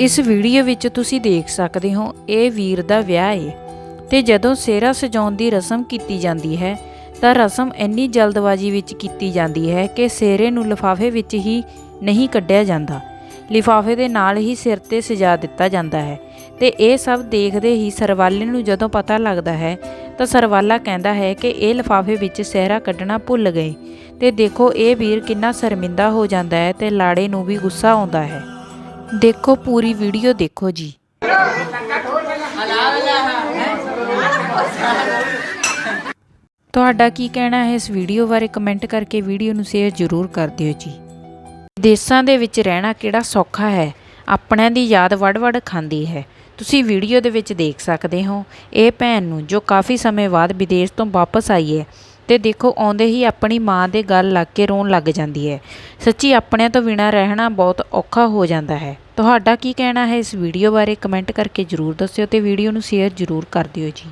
ਇਸ ਵੀਡੀਓ ਵਿੱਚ ਤੁਸੀਂ ਦੇਖ ਸਕਦੇ ਹੋ, ਇਹ ਵੀਰ ਦਾ ਵਿਆਹ ਹੈ ਤੇ ਜਦੋਂ ਸਿਹਰਾ ਸਜਾਉਣ ਦੀ ਰਸਮ ਕੀਤੀ ਜਾਂਦੀ ਹੈ, ਤਾਂ ਰਸਮ ਇੰਨੀ ਜਲਦਬਾਜ਼ੀ ਵਿੱਚ ਕੀਤੀ ਜਾਂਦੀ ਹੈ ਕਿ ਸਿਹਰੇ ਨੂੰ ਲਿਫਾਫੇ ਵਿੱਚ ਹੀ ਨਹੀਂ ਕੱਢਿਆ ਜਾਂਦਾ। ਲਿਫਾਫੇ ਦੇ ਨਾਲ ਹੀ ਸਿਰ ਤੇ ਸਜਾ ਦਿੱਤਾ ਜਾਂਦਾ ਹੈ। ਤੇ ਇਹ ਸਭ ਦੇਖਦੇ ਹੀ ਸਰਵਾਲੇ ਨੂੰ ਜਦੋਂ ਪਤਾ ਲੱਗਦਾ ਹੈ, ਤਾਂ ਸਰਵਾਲਾ ਕਹਿੰਦਾ ਹੈ ਕਿ ਇਹ ਲਿਫਾਫੇ ਵਿੱਚ ਸਿਹਰਾ ਕੱਢਣਾ ਭੁੱਲ ਗਏ। ਤੇ ਦੇਖੋ, ਇਹ ਵੀਰ ਕਿੰਨਾ ਸ਼ਰਮਿੰਦਾ ਹੋ ਜਾਂਦਾ ਹੈ ਤੇ ਲਾੜੇ ਨੂੰ ਵੀ ਗੁੱਸਾ ਆਉਂਦਾ ਹੈ। ਦੇਖੋ, ਪੂਰੀ ਵੀਡੀਓ ਦੇਖੋ ਜੀ। ਤੁਹਾਡਾ ਕੀ ਕਹਿਣਾ ਹੈ ਇਸ ਵੀਡੀਓ ਬਾਰੇ? ਕਮੈਂਟ ਕਰਕੇ ਵੀਡੀਓ ਨੂੰ ਸ਼ੇਅਰ ਜ਼ਰੂਰ ਕਰ ਦਿਓ ਜੀ। ਦੇਸ਼ਾਂ ਦੇ ਵਿੱਚ ਰਹਿਣਾ ਕਿਹੜਾ ਸੌਖਾ ਹੈ? ਆਪਣਿਆਂ ਦੀ ਯਾਦ ਵੜ-ਵੜ ਖਾਂਦੀ ਹੈ। ਤੁਸੀਂ ਵੀਡੀਓ ਦੇ ਵਿੱਚ ਦੇਖ ਸਕਦੇ ਹੋ, ਇਹ ਭੈਣ ਨੂੰ ਜੋ ਕਾਫੀ ਸਮੇਂ ਬਾਅਦ ਵਿਦੇਸ਼ ਤੋਂ ਵਾਪਸ ਆਈ ਹੈ ਤੇ ਦੇਖੋ, ਆਉਂਦੇ ਹੀ ਆਪਣੀ ਮਾਂ ਦੇ ਗੱਲ ਲੱਗ ਕੇ ਰੋਣ ਲੱਗ ਜਾਂਦੀ ਹੈ। ਸੱਚੀ ਆਪਣਿਆਂ ਤੋਂ ਬਿਨਾਂ ਰਹਿਣਾ ਬਹੁਤ ਔਖਾ ਹੋ ਜਾਂਦਾ ਹੈ। ਤੁਹਾਡਾ ਕੀ ਕਹਿਣਾ ਹੈ ਇਸ ਵੀਡੀਓ ਬਾਰੇ? ਕਮੈਂਟ ਕਰਕੇ ਜ਼ਰੂਰ ਦੱਸਿਓ ਤੇ ਵੀਡੀਓ ਨੂੰ ਸ਼ੇਅਰ ਜ਼ਰੂਰ ਕਰ ਦਿਓ ਜੀ।